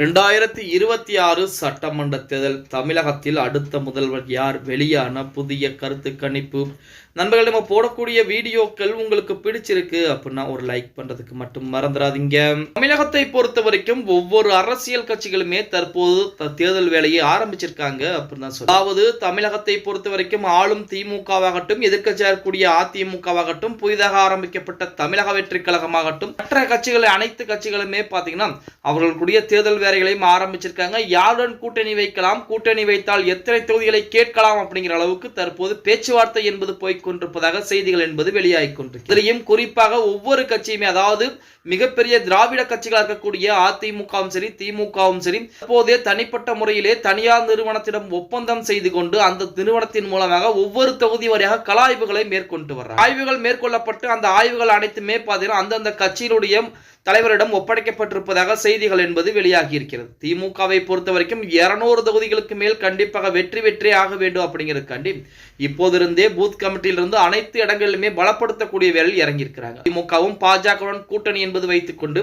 ரெண்டாயிரத்தி இருபத்தி ஆறு சட்டமன்ற தேர்தல் தமிழகத்தில் அடுத்த முதல்வர் யார்? வெளியான புதிய கருத்து கணிப்பு. நண்பர்கள் நம்ம போடக்கூடிய வீடியோக்கள் உங்களுக்கு பிடிச்சிருக்கு அப்படின்னா ஒரு லைக் பண்றதுக்கு மட்டும் மறந்துடாதீங்க. தமிழகத்தை பொறுத்த வரைக்கும் ஒவ்வொரு அரசியல் கட்சிகளுமே தற்போது தேர்தல் வேலையை ஆரம்பிச்சிருக்காங்க அப்படின்னு தான் அதாவது தமிழகத்தை பொறுத்த வரைக்கும் ஆளும் திமுகவாகட்டும் எதிர்கட்சியாக இருக்கக்கூடிய அதிமுகவாகட்டும் புதிதாக ஆரம்பிக்கப்பட்ட தமிழக வெற்றி கழகமாகட்டும் மற்ற கட்சிகள் அனைத்து கட்சிகளுமே பாத்தீங்கன்னா அவர்களுடைய தேர்தல் வேலைகளையும் ஆரம்பிச்சிருக்காங்க. யாருடன் கூட்டணி வைக்கலாம் கூட்டணி வைத்தால் எத்தனை தொகுதிகளை கேட்கலாம் அப்படிங்கிற அளவுக்கு தற்போது பேச்சுவார்த்தை என்பது போய்கொண்டிருப்பதாக செய்திகள் என்பது வெளியாகிக் கொண்டிருக்கு இதிலையும் குறிப்பாக ஒவ்வொரு கட்சியுமே அதாவது மிகப்பெரிய திராவிட கட்சிகளாக இருக்கக்கூடிய அதிமுகவும் சரி திமுகவும் சரி தற்போதே தனிப்பட்ட முறையிலே தனியார் நிறுவனத்திடம் ஒப்பந்தம் செய்து கொண்டு அந்த நிறுவனத்தின் மூலமாக ஒவ்வொரு தொகுதி வரையாக கலாய்வுகளை மேற்கொண்டு வர்றாங்க. ஆய்வுகள் மேற்கொள்ளப்பட்டு அந்த ஆய்வுகள் அனைத்துமே பார்த்தீங்கன்னா அந்தந்த கட்சியினுடைய தலைவரிடம் ஒப்படைக்கப்பட்டிருப்பதாக செய்திகள் என்பது வெளியாகி இருக்கிறது திமுகவை பொறுத்த வரைக்கும் இருநூறு தொகுதிகளுக்கு மேல் கண்டிப்பாக வெற்றி வெற்றி ஆக வேண்டும் அப்படிங்கிறதுக்காண்டி இப்போதிருந்தே பூத் கமிட்டியிலிருந்து அனைத்து இடங்களிலுமே பலப்படுத்தக்கூடிய வேலையில் இறங்கியிருக்கிறாங்க. திமுகவும் பாஜகவுடன் கூட்டணி என்பது வைத்துக்கொண்டு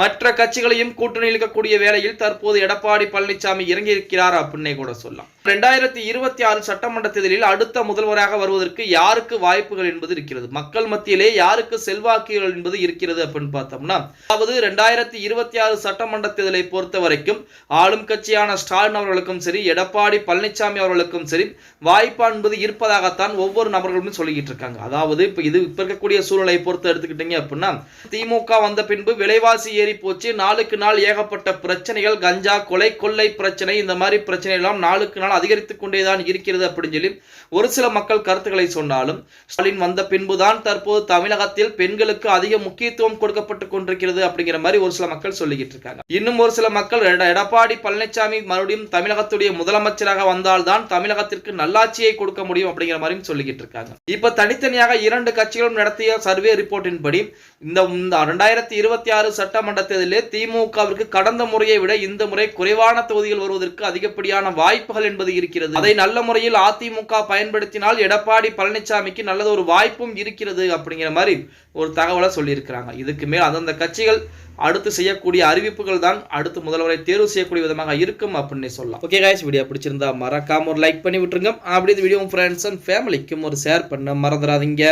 மற்ற கட்சிகளையும் கூட்டணி இழுக்கக்கூடிய வேலையில் தற்போது எடப்பாடி பழனிசாமி இறங்கியிருக்கிறார் அப்படின்னே கூட சொல்லலாம். ரெண்டாயிரத்தி இருபத்தி ஆறு சட்டமன்ற தேர்தலில் அடுத்த முதல்வராக வருவதற்கு யாருக்கு வாய்ப்புகள் என்பது இருக்கிறது? மக்கள் மத்தியிலே யாருக்கு செல்வாக்குகள் என்பது இருக்கிறது அப்படின்னு பார்த்தோம்னா அதாவது ரெண்டாயிரத்தி இருபத்தி ஆறு சட்டமன்ற தேர்தலை பொறுத்த பொறுத்த வரைக்கும் ஆளும் கட்சியான ஸ்டாலின் அவர்களுக்கும் சரி எடப்பாடி பழனிசாமி அவர்களுக்கும் சரி வாய்ப்பு என்பது இருப்பதாகத்தான் ஒவ்வொரு நபர்களுமே சொல்லிக்கிட்டு இருக்காங்க. அதாவது இப்போ இது இப்போ இருக்கக்கூடிய சூழ்நிலையை பொறுத்து எடுத்துக்கிட்டீங்க அப்படின்னா திமுக வந்த பின்பு விலைவாசி ஏறி போச்சு நாளுக்கு நாள் ஏகப்பட்ட பிரச்சனைகள் கஞ்சா கொலை கொள்ளை பிரச்சனை இந்த மாதிரி பிரச்சனை எல்லாம் நாளுக்கு நாள் அதிகரித்துக் கொண்டேதான் இருக்கிறது அப்படின்னு சொல்லி ஒரு சில மக்கள் கருத்துக்களை சொன்னாலும் ஸ்டாலின் வந்த பின்புதான் தற்போது தமிழகத்தில் பெண்களுக்கு அதிக முக்கியத்துவம் கொடுக்கப்பட்டு கொண்டிருக்கிறது அப்படிங்கிற மாதிரி ஒரு சில மக்கள் சொல்லிக்கிட்டு இருக்காங்க. இன்னும் ஒரு சில மக்கள் எடப்பாடி பழனிசாமி மறுபடியும் தமிழகத்துடைய முதலமைச்சராக வந்தால்தான் தமிழகத்திற்கு நல்லாட்சியை கொடுக்க முடியும் அப்படிங்கிற மாதிரியும் சொல்லிக்கிட்டு இருக்காங்க. இப்ப தனித்தனியாக இரண்டு கட்சிகளும் நடத்திய சர்வே ரிப்போர்ட்டின் படி இந்த இந்த ரெண்டாயிரத்தி இருபத்தி ஆறு சட்டமன்ற தேர்தலில் திமுகவிற்கு கடந்த முறையை விட இந்த முறை குறைவான தொகுதிகள் வருவதற்கு அதிகப்படியான வாய்ப்புகள் என்பது இருக்கிறது. அதை நல்ல முறையில் அதிமுக பயன்படுத்தினால் எடப்பாடி பழனிசாமிக்கு நல்லது ஒரு வாய்ப்பும் இருக்கிறது அப்படிங்கிற மாதிரி ஒரு தகவலை சொல்லியிருக்கிறாங்க. இதுக்கு மேல் அந்தந்த கட்சிகள் அடுத்து செய்யக்கூடிய அறிவிப்புகள் தான் அடுத்து முதல்வரை தேர்வு செய்யக்கூடிய விதமாக இருக்கும் அப்படின்னு சொல்லலாம். ஓகே காய்ஸ் வீடியோ பிடிச்சிருந்தா மறக்காம ஒரு லைக் பண்ணி விட்டுருங்க. அப்படி இந்த வீடியோ ஃப்ரெண்ட்ஸ் அண்ட் ஃபேமிலிக்கும் ஒரு ஷேர் பண்ண மறந்துடாதீங்க.